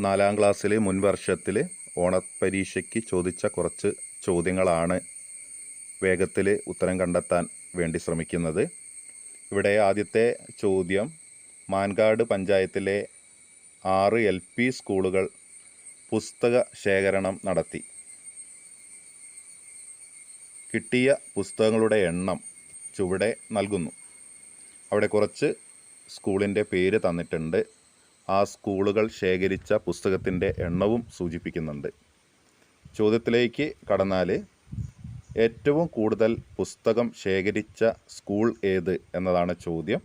നാലാം ക്ലാസ്സിലെ മുൻ വർഷത്തിൽ ഓണപ്പരീക്ഷയ്ക്ക് ചോദിച്ച കുറച്ച് ചോദ്യങ്ങളാണ് വേഗത്തിൽ ഉത്തരം കണ്ടെത്താൻ വേണ്ടി ശ്രമിക്കുന്നത്. ഇവിടെ ആദ്യത്തെ ചോദ്യം മാൻകാട് പഞ്ചായത്തിലെ ആറ് എൽ പി സ്കൂളുകൾ പുസ്തക ശേഖരണം നടത്തി. കിട്ടിയ പുസ്തകങ്ങളുടെ എണ്ണം ചുവടെ നൽകുന്നു. അവിടെ കുറച്ച് സ്കൂളിന്റെ പേര് തന്നിട്ടുണ്ട്. ആ സ്കൂളുകൾ ശേഖരിച്ച പുസ്തകത്തിന്റെ എണ്ണവും സൂചിപ്പിക്കുന്നുണ്ട്. ചോദ്യത്തിലേക്ക് കടന്നാൽ ഏറ്റവും കൂടുതൽ പുസ്തകം ശേഖരിച്ച സ്കൂൾ ഏത് എന്നതാണ് ചോദ്യം.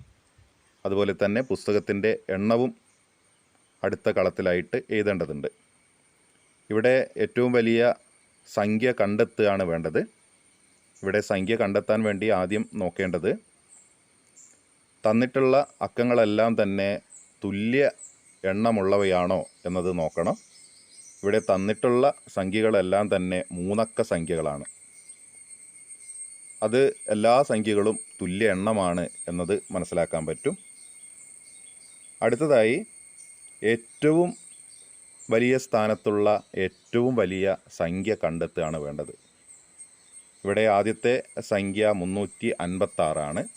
അതുപോലെ തന്നെ പുസ്തകത്തിന്റെ എണ്ണവും അടുത്ത കളത്തിലായിട്ട് എഴുതേണ്ടതുണ്ട്. ഇവിടെ ഏറ്റവും വലിയ സംഖ്യ കണ്ടെത്തുകയാണ് വേണ്ടത്. ഇവിടെ സംഖ്യ കണ്ടെത്താൻ വേണ്ടി ആദ്യം നോക്കേണ്ടത് തന്നിട്ടുള്ള അക്കങ്ങളെല്ലാം തന്നെ തുല്യ എണ്ണമുള്ളവയാണോ എന്നത് നോക്കണം. ഇവിടെ തന്നിട്ടുള്ള സംഖ്യകളെല്ലാം തന്നെ മൂന്നക്ക സംഖ്യകളാണ്. അത് എല്ലാ സംഖ്യകളും തുല്യ എണ്ണമാണ് എന്നത് മനസ്സിലാക്കാൻ പറ്റും. അടുത്തതായി ഏറ്റവും വലിയ സ്ഥാനത്തുള്ള ഏറ്റവും വലിയ സംഖ്യ കണ്ടെത്തുകയാണ് വേണ്ടത്. ഇവിടെ ആദ്യത്തെ സംഖ്യ മുന്നൂറ്റി അൻപത്താറാണ്.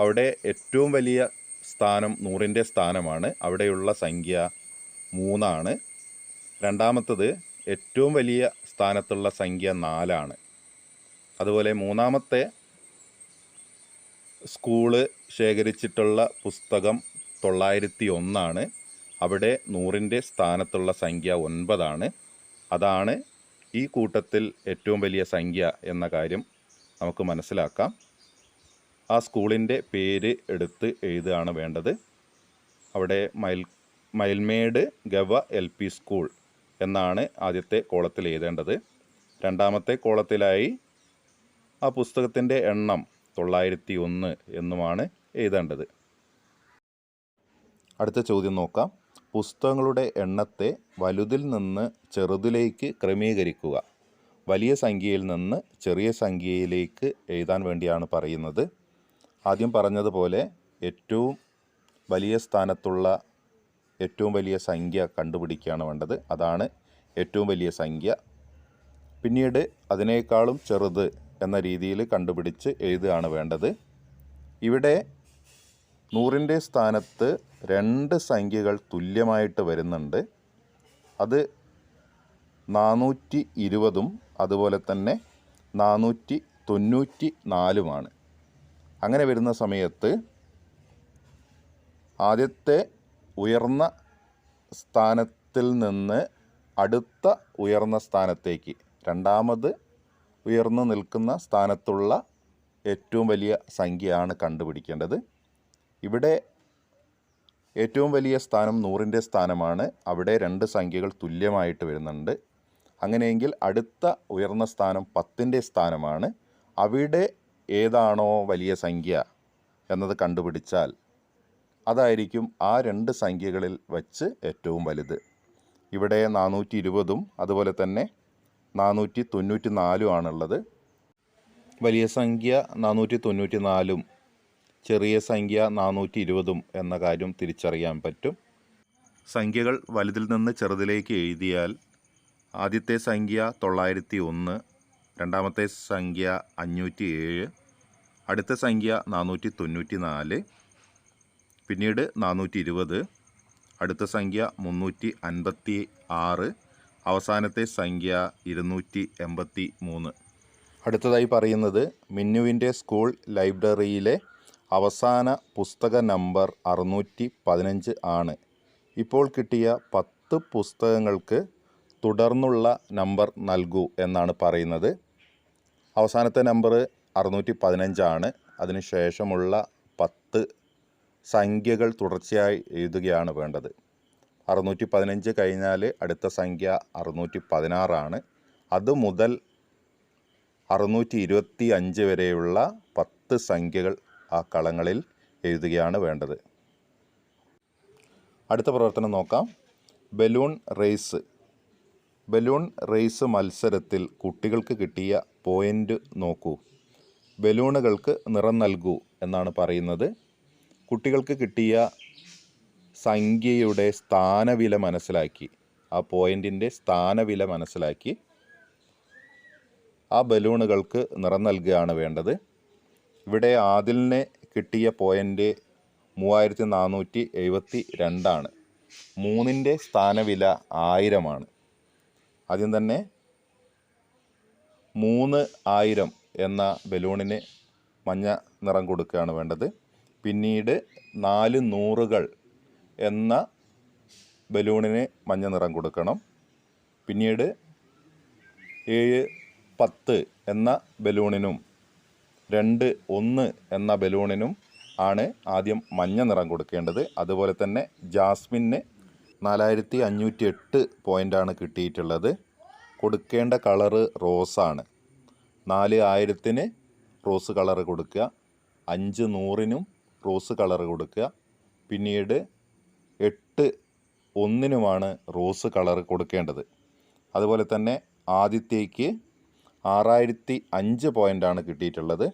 അവിടെ ഏറ്റവും വലിയ സ്ഥാനം നൂറിന്റെ സ്ഥാനമാണ്. അവിടെയുള്ള സംഖ്യ മൂന്നാണ്. രണ്ടാമത്തത് ഏറ്റവും വലിയ സ്ഥാനത്തുള്ള സംഖ്യ നാലാണ്. അതുപോലെ മൂന്നാമത്തെ സ്കൂൾ ശേഖരിച്ചിട്ടുള്ള പുസ്തകം തൊള്ളായിരത്തി ഒന്നാണ്. അവിടെ നൂറിന്റെ സ്ഥാനത്തുള്ള സംഖ്യ ഒൻപതാണ്. അതാണ് ഈ കൂട്ടത്തിൽ ഏറ്റവും വലിയ സംഖ്യ എന്ന കാര്യം നമുക്ക് മനസ്സിലാക്കാം. ആ സ്കൂളിന്റെ പേര് എടുത്ത് എഴുതുകയാണ് വേണ്ടത്. അവിടെ മയിൽ മയിൽമേട് ഗവ എൽ പി സ്കൂൾ എന്നാണ് ആദ്യത്തെ കോളത്തിൽ എഴുതേണ്ടത്. രണ്ടാമത്തെ കോളത്തിലായി ആ പുസ്തകത്തിന്റെ എണ്ണം തൊള്ളായിരത്തി ഒന്ന് എന്നുമാണ് എഴുതേണ്ടത്. അടുത്ത ചോദ്യം നോക്കാം. പുസ്തകങ്ങളുടെ എണ്ണത്തെ വലുതിൽ നിന്ന് ചെറുതിലേക്ക് ക്രമീകരിക്കുക. വലിയ സംഖ്യയിൽ നിന്ന് ചെറിയ സംഖ്യയിലേക്ക് എഴുതാൻ വേണ്ടിയാണ് പറയുന്നത്. ആദ്യം പറഞ്ഞതുപോലെ ഏറ്റവും വലിയ സ്ഥാനത്തുള്ള ഏറ്റവും വലിയ സംഖ്യ കണ്ടുപിടിക്കുകയാണ് വേണ്ടത്. അതാണ് ഏറ്റവും വലിയ സംഖ്യ. പിന്നീട് അതിനേക്കാളും ചെറുത് എന്ന രീതിയിൽ കണ്ടുപിടിച്ച് എഴുതുകയാണ് വേണ്ടത്. ഇവിടെ നൂറിന്റെ സ്ഥാനത്ത് രണ്ട് സംഖ്യകൾ തുല്യമായിട്ട് വരുന്നുണ്ട്. അത് നാനൂറ്റി ഇരുപതും അതുപോലെ തന്നെ നാനൂറ്റി തൊണ്ണൂറ്റി നാലുമാണ്. അങ്ങനെ വരുന്ന സമയത്ത് ആദ്യത്തെ ഉയർന്ന സ്ഥാനത്തിൽ നിന്ന് അടുത്ത ഉയർന്ന സ്ഥാനത്തേക്ക് രണ്ടാമത് ഉയർന്നു നിൽക്കുന്ന സ്ഥാനത്തുള്ള ഏറ്റവും വലിയ സംഖ്യയാണ് കണ്ടുപിടിക്കേണ്ടത്. ഇവിടെ ഏറ്റവും വലിയ സ്ഥാനം നൂറിന്റെ സ്ഥാനമാണ്. അവിടെ രണ്ട് സംഖ്യകൾ തുല്യമായിട്ട് വരുന്നുണ്ട്. അങ്ങനെയെങ്കിൽ അടുത്ത ഉയർന്ന സ്ഥാനം പത്തിന്റെ സ്ഥാനമാണ്. അവിടെ ഏതാണോ വലിയ സംഖ്യ എന്നത് കണ്ടുപിടിച്ചാൽ അതായിരിക്കും ആ രണ്ട് സംഖ്യകളിൽ വച്ച് ഏറ്റവും വലുത്. ഇവിടെ നാനൂറ്റി ഇരുപതും അതുപോലെ തന്നെ നാനൂറ്റി തൊണ്ണൂറ്റി നാലും ആണുള്ളത്. വലിയ സംഖ്യ നാനൂറ്റി തൊണ്ണൂറ്റി നാലും ചെറിയ സംഖ്യ നാനൂറ്റി ഇരുപതും എന്ന കാര്യം തിരിച്ചറിയാൻ പറ്റും. സംഖ്യകൾ വലുതിൽ നിന്ന് ചെറുതിലേക്ക് എഴുതിയാൽ ആദ്യത്തെ സംഖ്യ തൊള്ളായിരത്തി ഒന്ന് രണ്ടാമത്തെ സംഖ്യ അഞ്ഞൂറ്റി ഏഴ് അടുത്ത സംഖ്യ നാനൂറ്റി തൊണ്ണൂറ്റി നാല് പിന്നീട് നാനൂറ്റി ഇരുപത് അടുത്ത സംഖ്യ മുന്നൂറ്റി അൻപത്തി ആറ് അവസാനത്തെ സംഖ്യ ഇരുന്നൂറ്റി എൺപത്തി മൂന്ന് അടുത്തതായി പറയുന്നത് മിന്നുവിന്റെ സ്കൂൾ ലൈബ്രറിയിലെ അവസാന പുസ്തക നമ്പർ അറുന്നൂറ്റി പതിനഞ്ച് ആണ്. ഇപ്പോൾ കിട്ടിയ പത്ത് പുസ്തകങ്ങൾക്ക് തുടർന്നുള്ള നമ്പർ നൽകൂ എന്നാണ് പറയുന്നത്. അവസാനത്തെ നമ്പർ അറുന്നൂറ്റി പതിനഞ്ചാണ് അതിന് ശേഷമുള്ള പത്ത് സംഖ്യകൾ തുടർച്ചയായി എഴുതുകയാണ് വേണ്ടത്. അറുന്നൂറ്റി പതിനഞ്ച് കഴിഞ്ഞാൽ അടുത്ത സംഖ്യ അറുന്നൂറ്റി പതിനാറാണ് അത് മുതൽ അറുന്നൂറ്റി ഇരുപത്തി അഞ്ച് വരെയുള്ള പത്ത് സംഖ്യകൾ ആ കളങ്ങളിൽ എഴുതുകയാണ് വേണ്ടത്. അടുത്ത പ്രവർത്തനം നോക്കാം. ബലൂൺ റേസ് ബലൂൺ റേസ് മത്സരത്തിൽ കുട്ടികൾക്ക് കിട്ടിയ പോയിന്റ് നോക്കൂ. ബലൂണുകൾക്ക് നിറം നൽകൂ എന്നാണ് പറയുന്നത്. കുട്ടികൾക്ക് കിട്ടിയ സംഖ്യയുടെ സ്ഥാനവില മനസ്സിലാക്കി. ആ പോയിന്റിന്റെ സ്ഥാനവില മനസ്സിലാക്കി ആ ബലൂണുകൾക്ക് നിറം നൽകുകയാണ് വേണ്ടത്. ഇവിടെ ആദിലിന് കിട്ടിയ പോയിന്റ് മൂവായിരത്തി നാനൂറ്റി എഴുപത്തി രണ്ടാണ്. മൂന്നിന്റെ സ്ഥാനവില ആയിരമാണ്. ആദ്യം തന്നെ മൂന്ന് ആയിരം എന്ന ബലൂണിന് മഞ്ഞ നിറം കൊടുക്കുകയാണ് വേണ്ടത്. പിന്നീട് നാല് നൂറുകൾ എന്ന ബലൂണിന് മഞ്ഞ നിറം കൊടുക്കണം. പിന്നീട് ഏഴ് പത്ത് എന്ന ബലൂണിനും രണ്ട് ഒന്ന് എന്ന ബലൂണിനും ആണ് ആദ്യം മഞ്ഞ നിറം കൊടുക്കേണ്ടത്. അതുപോലെ തന്നെ ജാസ്മിന് നാലായിരത്തി അഞ്ഞൂറ്റി എട്ട് പോയിന്റാണ് കിട്ടിയിട്ടുള്ളത്. കൊടുക്കേണ്ട കളറ് റോസാണ്. നാല് ആയിരത്തിന് റോസ് കളറ് കൊടുക്കുക. അഞ്ച് നൂറിനും റോസ് കളറ് കൊടുക്കുക. പിന്നീട് എട്ട് ഒന്നിനുമാണ് റോസ് കളറ് കൊടുക്കേണ്ടത്. അതുപോലെ തന്നെ ആദ്യത്തേക്ക് ആറായിരത്തി അഞ്ച് പോയിന്റാണ് കിട്ടിയിട്ടുള്ളത്.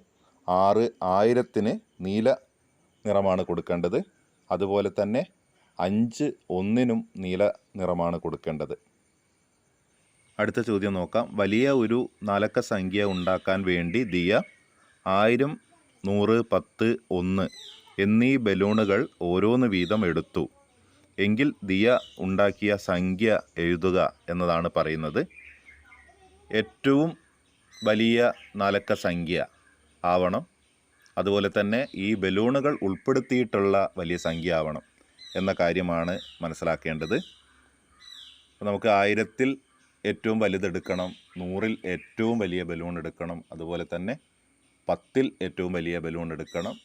ആറ് ആയിരത്തിന് നീല നിറമാണ് കൊടുക്കേണ്ടത്. അതുപോലെ തന്നെ അഞ്ച് ഒന്നിനും നീല നിറമാണ് കൊടുക്കേണ്ടത്. അടുത്ത ചോദ്യം നോക്കാം. വലിയ ഒരു നാലക്ക സംഖ്യ ഉണ്ടാക്കാൻ വേണ്ടി ദിയ ആയിരം നൂറ് പത്ത് ഒന്ന് എന്നീ ബലൂണുകൾ ഓരോന്ന് വീതം എടുത്തു. എങ്കിൽ ദിയ ഉണ്ടാക്കിയ സംഖ്യ എഴുതുക എന്നതാണ് പറയുന്നത്. ഏറ്റവും വലിയ നാലക്ക സംഖ്യ ആവണം. അതുപോലെ തന്നെ ഈ ബലൂണുകൾ ഉൾപ്പെടുത്തിയിട്ടുള്ള വലിയ സംഖ്യ ആവണം. എന്ന കാര്യമാണ് മനസ്സിലാക്കേണ്ടത്. അപ്പോൾ നമുക്ക് ആയിരത്തിൽ ഏറ്റവും വലുതെടുക്കണം നൂറിൽ ഏറ്റവും വലിയ ബലൂൺ എടുക്കണം അതുപോലെ തന്നെ പത്തിൽ ഏറ്റവും വലിയ ബലൂൺ എടുക്കണം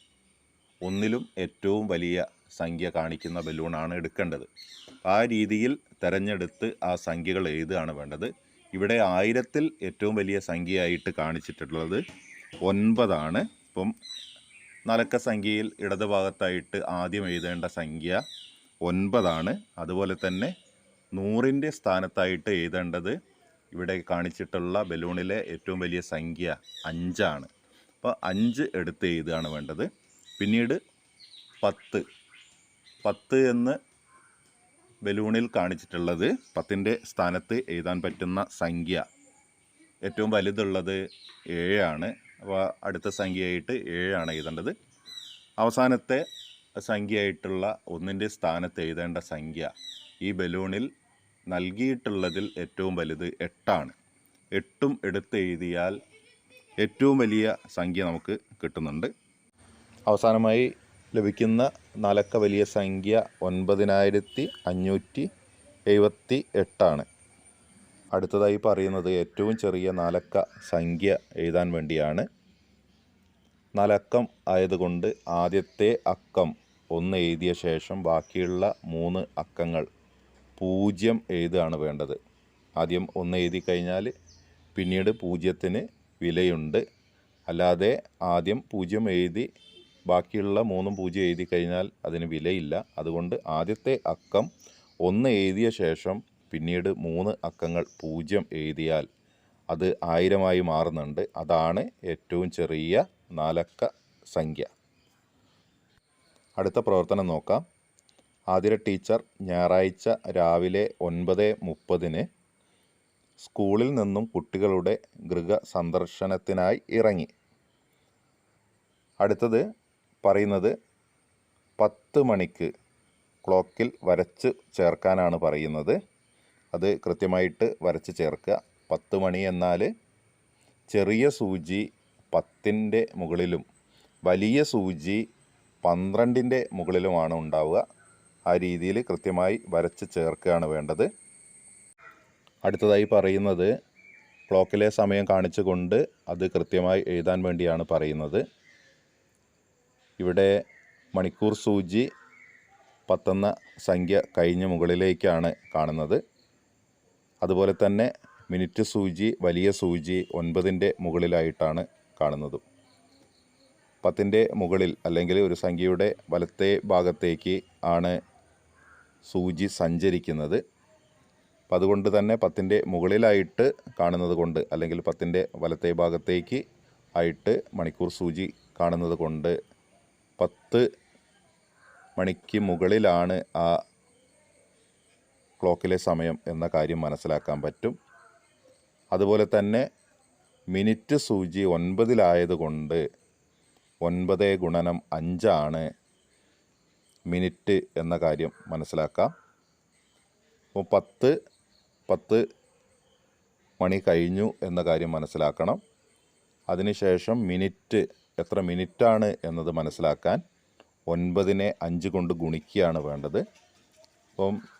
ഒന്നിലും ഏറ്റവും വലിയ സംഖ്യ കാണിക്കുന്ന ബലൂണാണ് എടുക്കേണ്ടത്. ആ രീതിയിൽ തിരഞ്ഞെടുത്ത് ആ സംഖ്യകൾ എഴുതുകയാണ് വേണ്ടത്. ഇവിടെ ആയിരത്തിൽ ഏറ്റവും വലിയ സംഖ്യയായിട്ട് കാണിച്ചിട്ടുള്ളത് ഒൻപതാണ്. ഇപ്പം നലക്ക സംഖ്യയിൽ ഇടതുഭാഗത്തായിട്ട് ആദ്യം എഴുതേണ്ട സംഖ്യ ഒൻപതാണ്. അതുപോലെ തന്നെ നൂറിന്റെ സ്ഥാനത്തായിട്ട് എഴുതേണ്ടത് ഇവിടെ കാണിച്ചിട്ടുള്ള ബലൂണിലെ ഏറ്റവും വലിയ സംഖ്യ അഞ്ചാണ്. അപ്പോൾ അഞ്ച് എടുത്ത് എഴുതുകയാണ് വേണ്ടത്. പിന്നീട് പത്ത്. പത്ത് എന്ന് ബലൂണിൽ കാണിച്ചിട്ടുള്ളത് പത്തിന്റെ സ്ഥാനത്ത് എഴുതാൻ പറ്റുന്ന സംഖ്യ. ഏറ്റവും വലുതുള്ളത് ഏഴാണ്. അപ്പോൾ അടുത്ത സംഖ്യയായിട്ട് ഏഴാണ് എഴുതേണ്ടത്. അവസാനത്തെ സംഖ്യയായിട്ടുള്ള ഒന്നിന്റെ സ്ഥാനത്ത് എഴുതേണ്ട സംഖ്യ ഈ ബലൂണിൽ നൽകിയിട്ടുള്ളതിൽ ഏറ്റവും വലുത് എട്ടാണ്. എട്ടും എടുത്ത് എഴുതിയാൽ ഏറ്റവും വലിയ സംഖ്യ നമുക്ക് കിട്ടുന്നുണ്ട്. അവസാനമായി ലഭിക്കുന്ന നാലക്ക വലിയ സംഖ്യ ഒൻപതിനായിരത്തി അഞ്ഞൂറ്റി എഴുപത്തി എട്ടാണ്. അടുത്തതായി പറയുന്നത് ഏറ്റവും ചെറിയ നാലക്ക സംഖ്യ എഴുതാൻ വേണ്ടിയാണ്. നാലക്കം ആയതുകൊണ്ട് ആദ്യത്തെ അക്കം ഒന്ന് എഴുതിയ ശേഷം ബാക്കിയുള്ള മൂന്ന് അക്കങ്ങൾ പൂജ്യം എഴുതുകയാണ് വേണ്ടത്. ആദ്യം ഒന്ന് എഴുതി കഴിഞ്ഞാൽ പിന്നീട് പൂജ്യത്തിന് വിലയുണ്ട്. അല്ലാതെ ആദ്യം പൂജ്യം എഴുതി ബാക്കിയുള്ള മൂന്നും പൂജ്യം എഴുതി കഴിഞ്ഞാൽ അതിന് വിലയില്ല. അതുകൊണ്ട് ആദ്യത്തെ അക്കം ഒന്ന് എഴുതിയ ശേഷം പിന്നീട് മൂന്ന് അക്കങ്ങൾ പൂജ്യം എഴുതിയാൽ അത് ആയിരമായി മാറുന്നുണ്ട്. അതാണ് ഏറ്റവും ചെറിയ നാലക്ക സംഖ്യ. അടുത്ത പ്രവർത്തനം നോക്കാം. ആതിര ടീച്ചർ ഞായറാഴ്ച രാവിലെ ഒൻപത് മുപ്പതിന് സ്കൂളിൽ നിന്നും കുട്ടികളുടെ ഗൃഹ സന്ദർശനത്തിനായി ഇറങ്ങി. അടുത്തത് പറയുന്നത് പത്ത് മണിക്ക് ക്ലോക്കിൽ വരച്ച് ചേർക്കാനാണ് പറയുന്നത്. അത് കൃത്യമായിട്ട് വരച്ച് ചേർക്കുക. പത്ത് മണി എന്നാൽ ചെറിയ സൂചി പത്തിന്റെ മുകളിലും വലിയ സൂചി പന്ത്രണ്ടിന്റെ മുകളിലുമാണ് ഉണ്ടാവുക. ആ രീതിയിൽ കൃത്യമായി വരച്ച് ചേർക്കുകയാണ് വേണ്ടത്. അടുത്തതായി പറയുന്നത് ക്ലോക്കിലെ സമയം കാണിച്ചുകൊണ്ട് അത് കൃത്യമായി എഴുതാൻ വേണ്ടിയാണ് പറയുന്നത്. ഇവിടെ മണിക്കൂർ സൂചി പത്തെന്ന സംഖ്യ കഴിഞ്ഞ് മുകളിലേക്കാണ് കാണുന്നത്. അതുപോലെ തന്നെ മിനിറ്റ് സൂചി വലിയ സൂചി ഒൻപതിന്റെ മുകളിലായിട്ടാണ് കാണുന്നത്. പത്തിന്റെ മുകളിൽ അല്ലെങ്കിൽ ഒരു സംഖ്യയുടെ വലത്തെ ഭാഗത്തേക്ക് ആണ് സൂചി സഞ്ചരിക്കുന്നത്. അപ്പം അതുകൊണ്ട് തന്നെ പത്തിന്റെ മുകളിലായിട്ട് കാണുന്നത് കൊണ്ട് അല്ലെങ്കിൽ പത്തിന്റെ വലത്തെ ഭാഗത്തേക്ക് ആയിട്ട് മണിക്കൂർ സൂചി കാണുന്നത് കൊണ്ട് പത്ത് മണിക്ക് മുകളിലാണ് ആ ക്ലോക്കിലെ സമയം എന്ന കാര്യം മനസ്സിലാക്കാൻ പറ്റും. അതുപോലെ തന്നെ മിനിറ്റ് സൂചി ഒൻപതിലായതുകൊണ്ട് ഒൻപത് ഗുണനം അഞ്ചാണ് മിനിറ്റ് എന്ന കാര്യം മനസ്സിലാക്കാം. അപ്പോൾ പത്ത് പത്ത് മണി കഴിഞ്ഞു എന്ന കാര്യം മനസ്സിലാക്കണം. അതിനുശേഷം മിനിറ്റ് എത്ര മിനിറ്റാണ് എന്നത് മനസ്സിലാക്കാൻ ഒൻപതിനെ അഞ്ച് കൊണ്ട് ഗുണിക്കുകയാണ് വേണ്ടത്. അപ്പം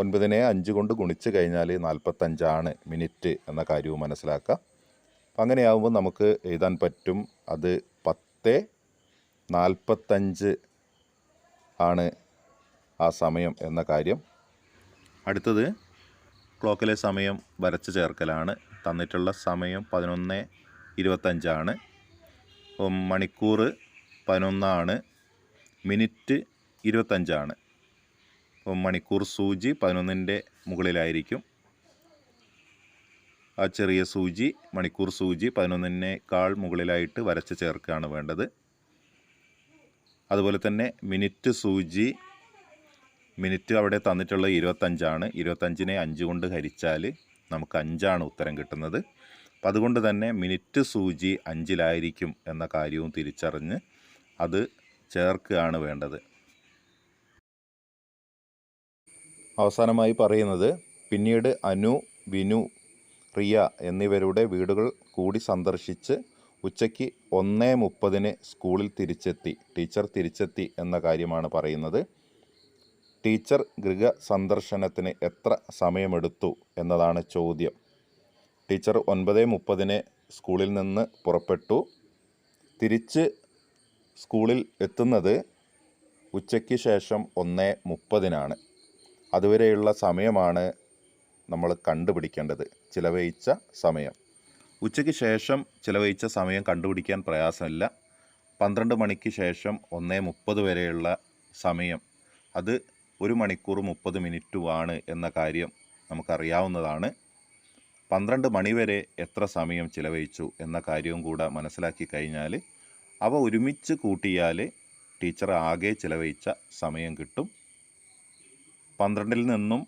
ഒൻപതിനെ അഞ്ച് കൊണ്ട് ഗുണിച്ച് കഴിഞ്ഞാൽ നാൽപ്പത്തഞ്ചാണ് മിനിറ്റ് എന്ന കാര്യവും മനസ്സിലാക്കുക അപ്പം അങ്ങനെയാവുമ്പോൾ നമുക്ക് എഴുതാൻ പറ്റും അത് പത്ത് നാൽപ്പത്തഞ്ച് ആണ് ആ സമയം എന്ന കാര്യം. അടുത്തത് ക്ലോക്കിലെ സമയം വരച്ച് ചേർക്കലാണ്. തന്നിട്ടുള്ള സമയം പതിനൊന്ന് ഇരുപത്തഞ്ചാണ്. മണിക്കൂറ് പതിനൊന്നാണ്. മിനിറ്റ് ഇരുപത്തഞ്ചാണ്. മണിക്കൂർ സൂചി പതിനൊന്നിന്റെ മുകളിലായിരിക്കും. ആ ചെറിയ സൂചി മണിക്കൂർ സൂചി പതിനൊന്നിനേക്കാൾ മുകളിലായിട്ട് വരച്ച് ചേർക്കുകയാണ് വേണ്ടത്. അതുപോലെ തന്നെ മിനിറ്റ് സൂചി മിനിറ്റ് അവിടെ തന്നിട്ടുള്ള ഇരുപത്തഞ്ചാണ്. ഇരുപത്തഞ്ചിനെ അഞ്ച് കൊണ്ട് ഹരിച്ചാൽ നമുക്ക് അഞ്ചാണ് ഉത്തരം കിട്ടുന്നത്. അപ്പം അതുകൊണ്ട് തന്നെ മിനിറ്റ് സൂചി അഞ്ചിലായിരിക്കും എന്ന കാര്യവും തിരിച്ചറിഞ്ഞ് അത് ചേർക്കുകയാണ് വേണ്ടത്. അവസാനമായി പറയുന്നത് പിന്നീട് അനു വിനു റിയ എന്നിവരുടെ വീടുകൾ കൂടി സന്ദർശിച്ച് ഉച്ചയ്ക്ക് ഒന്നേ മുപ്പതിന് സ്കൂളിൽ തിരിച്ചെത്തി ടീച്ചർ തിരിച്ചെത്തി എന്ന കാര്യമാണ് പറയുന്നത്. ടീച്ചർ ഗൃഹ സന്ദർശനത്തിന് എത്ര സമയമെടുത്തു എന്നതാണ് ചോദ്യം. ടീച്ചർ ഒൻപത് മുപ്പതിന് സ്കൂളിൽ നിന്ന് പുറപ്പെട്ടു. തിരിച്ച് സ്കൂളിൽ എത്തുന്നത് ഉച്ചയ്ക്ക് ശേഷം ഒന്ന് മുപ്പതിനാണ്. അതുവരെയുള്ള സമയമാണ് നമ്മൾ കണ്ടുപിടിക്കേണ്ടത്. ചിലവഴിച്ച സമയം. ഉച്ചയ്ക്ക് ശേഷം ചിലവഴിച്ച സമയം കണ്ടുപിടിക്കാൻ പ്രയാസമില്ല. പന്ത്രണ്ട് മണിക്ക് ശേഷം ഒന്നേ മുപ്പത് വരെയുള്ള സമയം. അത് ഒരു മണിക്കൂർ മുപ്പത് മിനിറ്റുമാണ് എന്ന കാര്യം നമുക്കറിയാവുന്നതാണ്. പന്ത്രണ്ട് മണിവരെ എത്ര സമയം ചിലവഴിച്ചു എന്ന കാര്യവും കൂടെ മനസ്സിലാക്കി കഴിഞ്ഞാൽ അവ ഒരുമിച്ച് കൂട്ടിയാൽ ടീച്ചർ ആകെ ചിലവഴിച്ച സമയം കിട്ടും. പന്ത്രണ്ടിൽ നിന്നും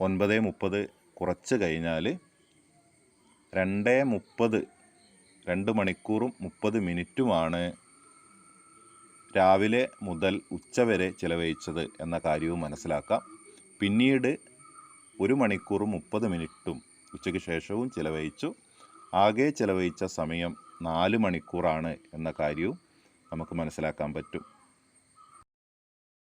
ഒൻപത് മുപ്പത് കുറച്ച് കഴിഞ്ഞാൽ രണ്ട് മുപ്പത് രണ്ട് മണിക്കൂറും മുപ്പത് മിനിറ്റുമാണ് രാവിലെ മുതൽ ഉച്ചവരെ ചിലവഴിച്ചത് എന്ന കാര്യവും മനസ്സിലാക്കാം. പിന്നീട് ഒരു മണിക്കൂറും മുപ്പത് മിനിറ്റും ഉച്ചയ്ക്ക് ശേഷവും ചിലവഴിച്ചു. ആകെ ചിലവഴിച്ച സമയം നാല് മണിക്കൂറാണ് എന്ന കാര്യവും നമുക്ക് മനസ്സിലാക്കാൻ പറ്റും.